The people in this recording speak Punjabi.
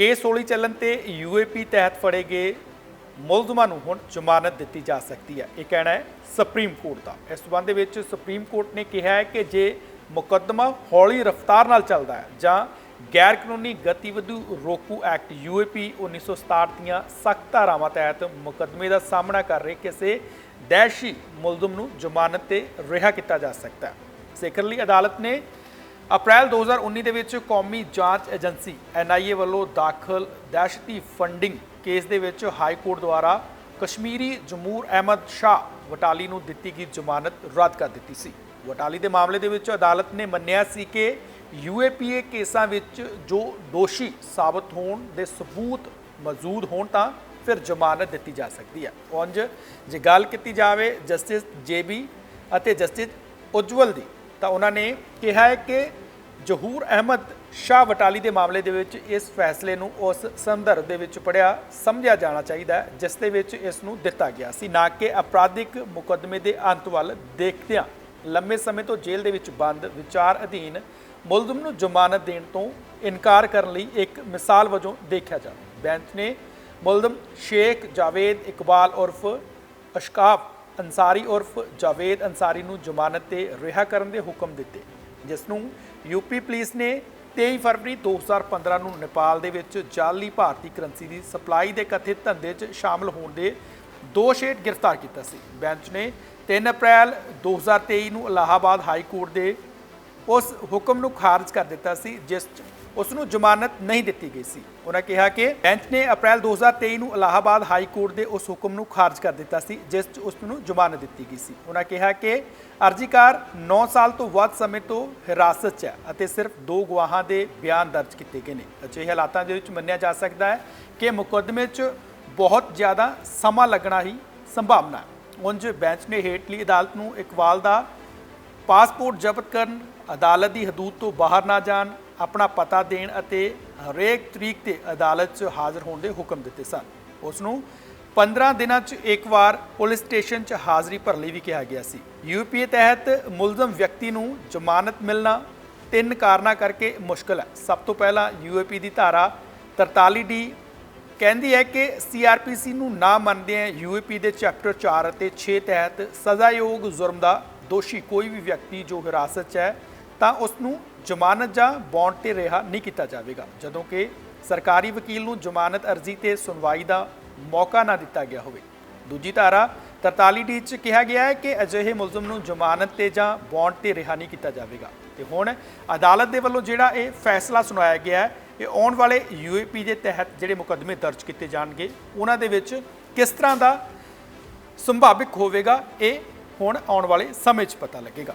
ਕੇਸ ਹੌਲੀ ਚੱਲਣ ਤੇ ਯੂਏਪੀ ਤਹਿਤ ਫੜੇ ਗਏ ਮੁਲਜ਼ਮਾਂ ਨੂੰ ਹੁਣ ਜ਼ਮਾਨਤ ਦਿੱਤੀ ਜਾ ਸਕਦੀ ਹੈ। ਇਹ ਕਹਿਣਾ ਹੈ ਸੁਪਰੀਮ ਕੋਰਟ ਦਾ। ਇਸ ਸਬੰਧ ਦੇ ਵਿੱਚ ਸੁਪਰੀਮ ਕੋਰਟ ਨੇ ਕਿਹਾ ਹੈ ਕਿ ਜੇ ਮੁਕੱਦਮਾ ਹੌਲੀ ਰਫ਼ਤਾਰ ਨਾਲ ਚੱਲਦਾ ਹੈ ਜਾਂ ਗੈਰ ਕਾਨੂੰਨੀ ਗਤੀਵਿਧੀ ਰੋਕੂ ਐਕਟ ਯੂਏਪੀ 1967 ਦੀਆਂ ਸਖਤ ਧਾਰਾਵਾਂ ਤਹਿਤ ਮੁਕੱਦਮੇ ਦਾ ਸਾਹਮਣਾ ਕਰ ਰਹੇ ਕਿਸੇ ਦਹਿਸ਼ੀ ਮੁਲਜ਼ਮ ਨੂੰ ਜ਼ਮਾਨਤ ਤੇ ਰਿਹਾ ਕੀਤਾ ਜਾ ਸਕਦਾ ਹੈ। ਸਿਖਰ ਲਈ ਅਦਾਲਤ ਨੇ ਅਪ੍ਰੈਲ 2019 ਦੇ ਵਿੱਚ ਕੌਮੀ ਜਾਂਚ ਏਜੰਸੀ ਐਨਆਈਏ ਵੱਲੋਂ ਦਾਖਲ ਦਹਿਸ਼ਤੀ ਫੰਡਿੰਗ ਕੇਸ ਦੇ ਵਿੱਚ ਹਾਈ ਕੋਰਟ ਦੁਆਰਾ ਕਸ਼ਮੀਰੀ ਜਮੂਰ ਅਹਿਮਦ ਸ਼ਾਹ ਵਟਾਲੀ ਨੂੰ ਦਿੱਤੀ ਗਈ ਜ਼ਮਾਨਤ ਰੱਦ ਕਰ ਦਿੱਤੀ ਸੀ। ਵਟਾਲੀ ਦੇ ਮਾਮਲੇ ਦੇ ਵਿੱਚ ਅਦਾਲਤ ਨੇ ਮੰਨਿਆ ਸੀ ਕਿ ਯੂਏਪੀਏ ਕੇਸਾਂ ਵਿੱਚ ਜੋ ਦੋਸ਼ੀ ਸਾਬਤ ਹੋਣ ਦੇ ਸਬੂਤ ਮੌਜੂਦ ਹੋਣ ਤਾਂ ਫਿਰ ਜ਼ਮਾਨਤ ਦਿੱਤੀ ਜਾ ਸਕਦੀ ਹੈ। ਉਂਝ ਜੇ ਗੱਲ ਕੀਤੀ ਜਾਵੇ ਜਸਟਿਸ ਜੇਬੀ ਅਤੇ ਜਸਟਿਸ ਉਜਵਲ ਦੀ ਤਾਂ ਉਹਨਾਂ ਨੇ ਕਿਹਾ ਹੈ ਕਿ ਜਹੂਰ ਅਹਿਮਦ ਸ਼ਾਹ ਵਟਾਲੀ ਦੇ ਮਾਮਲੇ ਦੇ ਵਿੱਚ ਇਸ ਫੈਸਲੇ ਨੂੰ ਉਸ ਸੰਦਰਭ ਦੇ ਵਿੱਚ ਪੜਿਆ ਸਮਝਿਆ ਜਾਣਾ ਚਾਹੀਦਾ ਹੈ, ਜਿਸ ਦੇ ਵਿੱਚ ਇਸ ਨੂੰ ਦਿੱਤਾ ਗਿਆ ਸੀ। ਨਾ ਕਿ ਅਪਰਾਧਿਕ ਮੁਕੱਦਮੇ ਦੇ ਅੰਤ ਵੱਲ ਦੇਖਦਿਆਂ ਲੰਮੇ ਸਮੇਂ ਤੋਂ ਜੇਲ੍ਹ ਦੇ ਵਿੱਚ ਬੰਦ ਵਿਚਾਰ ਅਧੀਨ ਮੁਲਜ਼ਮ ਨੂੰ ਜ਼ਮਾਨਤ ਦੇਣ ਤੋਂ ਇਨਕਾਰ ਕਰਨ ਲਈ ਇੱਕ ਮਿਸਾਲ ਵਜੋਂ ਦੇਖਿਆ ਜਾਵੇ। ਬੈਂਚ ਨੇ ਮੁਲਜ਼ਮ ਸ਼ੇਖ ਜਾਵੇਦ ਇਕਬਾਲ ਉਰਫ ਅਸ਼ਕਾਫ ਅੰਸਾਰੀ ਉਰਫ ਜਾਵੇਦ ਅੰਸਾਰੀ ਨੂੰ ਜ਼ਮਾਨਤ ਤੇ ਰਿਹਾ ਕਰਨ ਦੇ ਹੁਕਮ ਦਿੱਤੇ, ਜਿਸ ਨੂੰ ਯੂਪੀ ਪੁਲਿਸ ਨੇ 23 ਫਰਵਰੀ 2015 ਨੂੰ ਨੇਪਾਲ ਦੇ ਵਿੱਚ ਜਾਲੀ ਭਾਰਤੀ ਕਰੰਸੀ ਦੀ ਸਪਲਾਈ ਦੇ ਕਥਿਤ ਧੰਦੇ 'ਚ ਸ਼ਾਮਲ ਹੋਣ ਦੇ ਦੋਸ਼ ਹੇਠ ਗ੍ਰਿਫਤਾਰ ਕੀਤਾ ਸੀ। ਬੈਂਚ ਨੇ 3 ਅਪ੍ਰੈਲ 2023 ਨੂੰ ਇਲਾਹਾਬਾਦ ਹਾਈ ਕੋਰਟ ਦੇ ਉਸ ਹੁਕਮ ਨੂੰ ਖਾਰਜ ਕਰ ਦਿੱਤਾ ਸੀ, ਜਿਸ 'ਚ ਉਸ ਨੂੰ ਜ਼ਮਾਨਤ ਨਹੀਂ ਦਿੱਤੀ ਗਈ ਸੀ। ਉਹਨਾਂ ਕਿਹਾ ਕਿ ਬੈਂਚ ਨੇ ਅਪ੍ਰੈਲ 2023 ਨੂੰ ਇਲਾਹਾਬਾਦ ਹਾਈ ਕੋਰਟ ਦੇ ਉਸ ਹੁਕਮ ਨੂੰ ਖਾਰਜ ਕਰ ਦਿੱਤਾ ਸੀ, ਜਿਸ 'ਚ ਉਸ ਨੂੰ ਜ਼ਮਾਨਤ ਦਿੱਤੀ ਗਈ ਸੀ। ਉਹਨਾਂ ਕਿਹਾ ਕਿ ਅਰਜ਼ੀਕਾਰ 9 ਸਾਲ ਤੋਂ ਵੱਧ ਸਮੇਂ ਤੋਂ ਹਿਰਾਸਤ 'ਚ ਹੈ ਅਤੇ ਸਿਰਫ ਦੋ ਗਵਾਹਾਂ ਦੇ ਬਿਆਨ ਦਰਜ ਕੀਤੇ ਗਏ ਨੇ। ਅਜਿਹੇ ਹਾਲਾਤਾਂ ਦੇ ਵਿੱਚ ਮੰਨਿਆ ਜਾ ਸਕਦਾ ਹੈ ਕਿ ਮੁਕੱਦਮੇ 'ਚ ਬਹੁਤ ਜ਼ਿਆਦਾ ਸਮਾਂ ਲੱਗਣਾ ਹੀ ਸੰਭਾਵਨਾ ਹੈ। ਉਂਝ ਬੈਂਚ ਨੇ ਹੇਠਲੀ ਅਦਾਲਤ ਨੂੰ ਇਕਵਾਲ ਦਾ ਪਾਸਪੋਰਟ ਜ਼ਬਤ ਕਰਨ, ਅਦਾਲਤ ਦੀ ਹਦੂਦ ਤੋਂ ਬਾਹਰ ਨਾ ਜਾਣ, ਆਪਣਾ ਪਤਾ ਦੇਣ ਅਤੇ ਹਰੇਕ ਤਰੀਕ ਤੇ ਅਦਾਲਤ 'ਚ ਹਾਜ਼ਰ ਹੋਣ ਦੇ ਹੁਕਮ ਦਿੱਤੇ ਸਨ। ਉਸ ਨੂੰ 15 ਦਿਨਾਂ 'ਚ ਇੱਕ ਵਾਰ ਪੁਲਿਸ ਸਟੇਸ਼ਨ 'ਚ ਹਾਜ਼ਰੀ ਭਰਨ ਲਈ ਵੀ ਕਿਹਾ ਗਿਆ ਸੀ। ਯੂਪੀਏ ਤਹਿਤ ਮੁਲਜ਼ਮ ਵਿਅਕਤੀ ਨੂੰ ਜ਼ਮਾਨਤ ਮਿਲਣਾ ਤਿੰਨ ਕਾਰਨਾਂ ਕਰਕੇ ਮੁਸ਼ਕਲ ਹੈ। ਸਭ ਤੋਂ ਪਹਿਲਾਂ ਯੂਏਪੀ ਦੀ ਧਾਰਾ 43 ਡੀ ਕਹਿੰਦੀ ਹੈ ਕਿ ਸੀਆਰਪੀਸੀ ਨੂੰ ਨਾ ਮੰਨਦੇ ਯੂਏਪੀ ਦੇ ਚੈਪਟਰ 4 ਅਤੇ 6 ਤਹਿਤ ਸਜ਼ਾਯੋਗ ਜੁਰਮ ਦਾ ਦੋਸ਼ੀ ਕੋਈ ਵੀ ਵਿਅਕਤੀ ਜੋ ਹਿਰਾਸਤ 'ਚ ਹੈ, ਤਾਂ ਉਸ ਨੂੰ ਜ਼ਮਾਨਤ ਜਾਂ ਬੌਂਡ ਤੇ ਰਿਹਾ ਨਹੀਂ ਕੀਤਾ ਜਾਵੇਗਾ, ਜਦੋਂ ਕਿ ਸਰਕਾਰੀ ਵਕੀਲ ਨੂੰ ਜ਼ਮਾਨਤ ਅਰਜ਼ੀ ਤੇ ਸੁਣਵਾਈ ਦਾ ਮੌਕਾ ਨਾ ਦਿੱਤਾ ਗਿਆ ਹੋਵੇ। ਦੂਜੀ ਧਾਰਾ 43 ਡੀ ਚ ਕਿਹਾ ਗਿਆ ਹੈ ਕਿ ਅਜਿਹੇ ਮੁਲਜ਼ਮ ਨੂੰ ਜ਼ਮਾਨਤ ਤੇ ਜਾਂ ਬੌਂਡ ਤੇ ਰਿਹਾ ਨਹੀਂ ਕੀਤਾ ਜਾਵੇਗਾ। ਤੇ ਹੁਣ ਅਦਾਲਤ ਦੇ ਵੱਲੋਂ ਜਿਹੜਾ ਇਹ ਫੈਸਲਾ ਸੁਣਾਇਆ ਗਿਆ ਹੈ, ਇਹ ਆਉਣ ਵਾਲੇ ਯੂਏਪੀ ਦੇ ਤਹਿਤ ਜਿਹੜੇ ਮੁਕੱਦਮੇ ਦਰਜ ਕੀਤੇ ਜਾਣਗੇ, ਉਹਨਾਂ ਦੇ ਵਿੱਚ ਕਿਸ ਤਰ੍ਹਾਂ ਦਾ ਸੰਭਾਵਿਕ ਹੋਵੇਗਾ, ਇਹ ਹੁਣ ਆਉਣ ਵਾਲੇ ਸਮੇਂ 'ਚ ਪਤਾ ਲੱਗੇਗਾ।